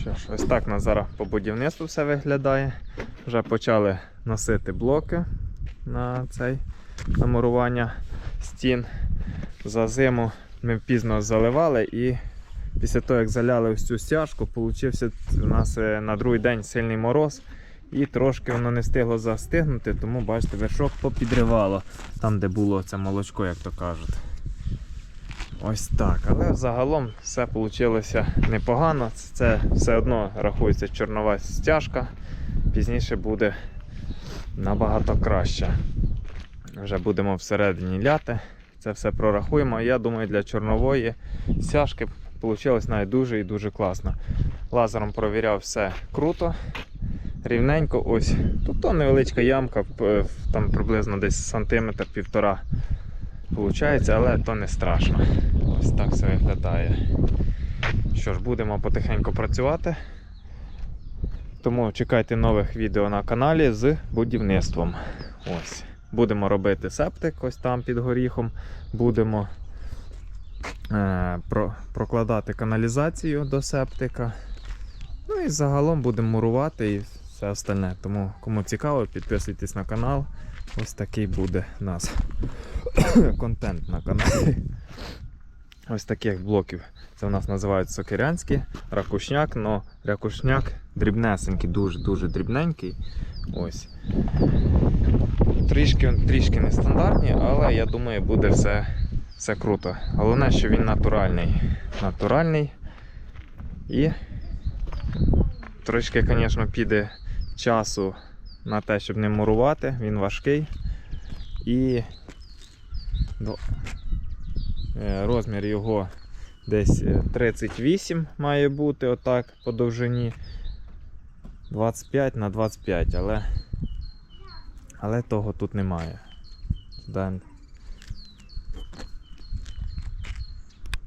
Що ж, ось так у нас зараз по будівництву все виглядає. Вже почали носити блоки на цей намурування стін. За зиму ми пізно заливали і після того, як заляли ось цю стяжку, получився у нас е, на другий день сильний мороз. І трошки воно не встигло застигнути, тому бачите, вершок попідривало там, де було це молочко, як то кажуть. Ось так. Але загалом все вийшло непогано. Це все одно рахується чорнова стяжка. Пізніше буде набагато краще. Вже будемо всередині ляти. Це все прорахуємо. Я думаю, для чорнової стяжки вийшло навіть дуже і дуже класно. Лазером провіряв все круто, рівненько. Ось. Тут невеличка ямка, там приблизно десь сантиметр півтора. Получається, але то не страшно. Ось так все виглядає. Що ж, будемо потихеньку працювати. Тому чекайте нових відео на каналі з будівництвом. Ось. Будемо робити септик ось там під горіхом. Будемо е, про, прокладати каналізацію до септика. Ну і загалом будемо мурувати і все остальне. Тому кому цікаво, підписуйтесь на канал. Ось такий буде нас контент на каналі. Ось таких блоків. Це в нас називають сокирянські, ракушняк, но ракушняк дрібнесенький, дуже-дуже дрібненький. Ось. Трішки, трішки нестандартні, але я думаю, буде все, все круто. Головне, що він натуральний. Натуральний. І трошки, звісно, піде часу на те, щоб не мурувати, він важкий. І розмір його десь е, 38 має бути отак по довжині. 25 на 25, але, але того тут немає. Да,